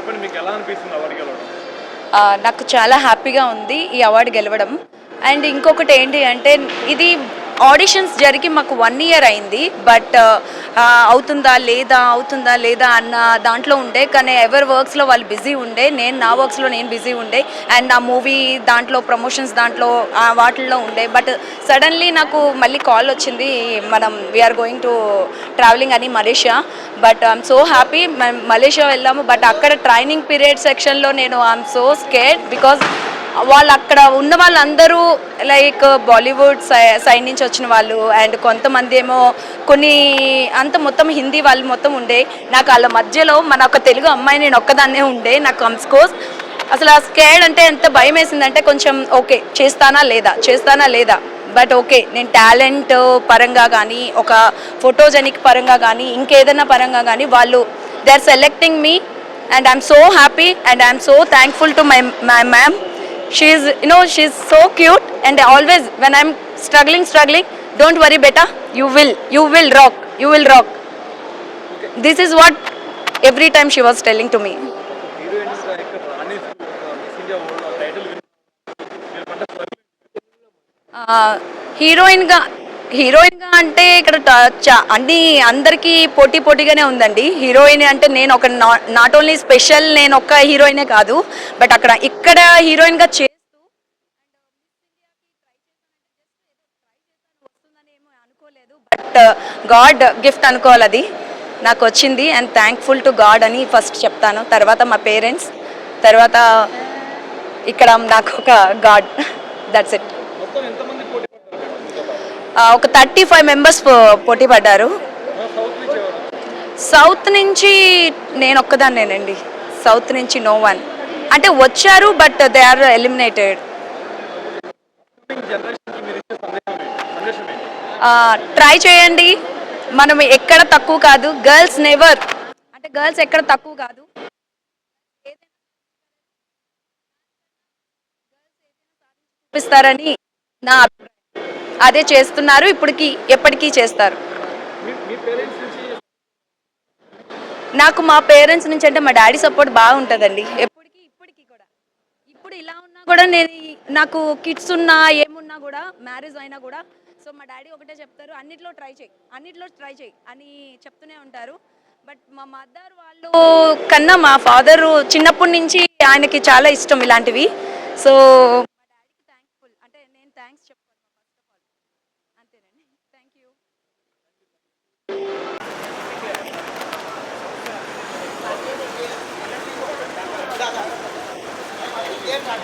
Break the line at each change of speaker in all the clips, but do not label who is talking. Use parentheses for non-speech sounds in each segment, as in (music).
చెప్పండి మీకు ఎలా అనిపిస్తుంది అవార్డు గెలవడం
నాకు చాలా హ్యాపీగా ఉంది ఈ అవార్డు గెలవడం అండ్ ఇంకొకటి ఏంటి అంటే ఇది ఆడిషన్స్ జరిగి మాకు వన్ ఇయర్ అయింది బట్ అవుతుందా లేదా అవుతుందా లేదా అన్న దాంట్లో ఉండే కానీ ఎవరి వర్క్స్లో వాళ్ళు బిజీ ఉండే నేను నా వర్క్స్లో నేను బిజీ ఉండే అండ్ నా మూవీ దాంట్లో ప్రమోషన్స్ దాంట్లో వాటిల్లో ఉండే బట్ సడన్లీ నాకు మళ్ళీ కాల్ వచ్చింది మనం వీఆర్ గోయింగ్ టు ట్రావెలింగ్ అని Malaysia but I'm so happy Malaysia వెళ్ళాము బట్ అక్కడ ట్రైనింగ్ పీరియడ్ సెక్షన్లో నేను ఐఎమ్ సో స్కేర్డ్ బికాస్ వాళ్ళు అక్కడ ఉన్న వాళ్ళందరూ లైక్ బాలీవుడ్ సైడ్ నుంచి వచ్చిన వాళ్ళు అండ్ కొంతమంది ఏమో కొన్ని అంత మొత్తం హిందీ వాళ్ళు మొత్తం ఉండే నాకు వాళ్ళ మధ్యలో మన ఒక తెలుగు అమ్మాయి నేను ఒక్కదాన్నే ఉండే నాకు అమ్స్కోస్ అసలు ఆ స్కేడ్ అంటే ఎంత భయం వేసిందంటే కొంచెం ఓకే చేస్తానా లేదా చేస్తానా లేదా బట్ ఓకే నేను టాలెంట్ పరంగా కానీ ఒక ఫోటోజెనిక్ పరంగా కానీ ఇంకేదైనా పరంగా కానీ వాళ్ళు they are selecting me and I'm so happy and I'm so thankful to my my ma'am She's so cute, and always when I'm struggling, don't worry beta, you will rock. Okay. This is what every time she was telling to me.
Uh, heroine ga
heroine గా అంటే ఇక్కడ అన్ని అందరికీ పోటీ పోటీగానే ఉందండి heroine అంటే నేను ఒక నాట్ ఓన్లీ స్పెషల్ నేను ఒక్క హీరోయినే కాదు బట్ అక్కడ ఇక్కడ హీరోయిన్ గా చేస్తూ అనుకోలేదు బట్ uh, గాడ్ గిఫ్ట్ అనుకోవాలి అది నాకు వచ్చింది అండ్ థ్యాంక్ఫుల్ టు గాడ్ అని ఫస్ట్ చెప్తాను తర్వాత మా పేరెంట్స్ తర్వాత ఇక్కడ నాకు ఒక గాడ్ దట్స్ (laughs) ఇట్ ఒక థర్టీ ఫైవ్ మెంబర్స్ పోటీ పడ్డారు
సౌత్ నుంచి
నేను ఒక్కదాన్నేనండి సౌత్ నుంచి నో వన్ అంటే వచ్చారు but they are eliminated try చేయండి మనం ఎక్కడ తక్కువ కాదు గర్ల్స్ నెవర్ అంటే గర్ల్స్ ఎక్కడ తక్కువ కాదు చూపిస్తారని నా అదే చేస్తున్నారు ఇప్పటికి ఎప్పటికీ చేస్తారు నాకు మా పేరెంట్స్ నుంచి అంటే మా డాడీ సపోర్ట్ బాగుంటుందండి ఎప్పటికీ ఇప్పటికీ కూడా ఇప్పుడు ఇలా ఉన్నా కూడా నేను నాకు కిడ్స్ ఉన్నా ఏమున్నా కూడా మ్యారేజ్ అయినా కూడా సో మా డాడీ ఒకటే చెప్తారు అన్నిట్లో ట్రై చేయి అన్నిట్లో ట్రై చేయి అని చెప్తూనే ఉంటారు బట్ మా మదర్ వాళ్ళు కన్నా మా ఫాదర్ చిన్నప్పటి నుంచి ఆయనకి చాలా ఇష్టం ఇలాంటివి సో మా థ్యాంక్ఫుల్ అంటే నేను థ్యాంక్స్ చెప్తాను
కానీ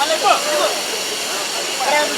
మళ్ళీ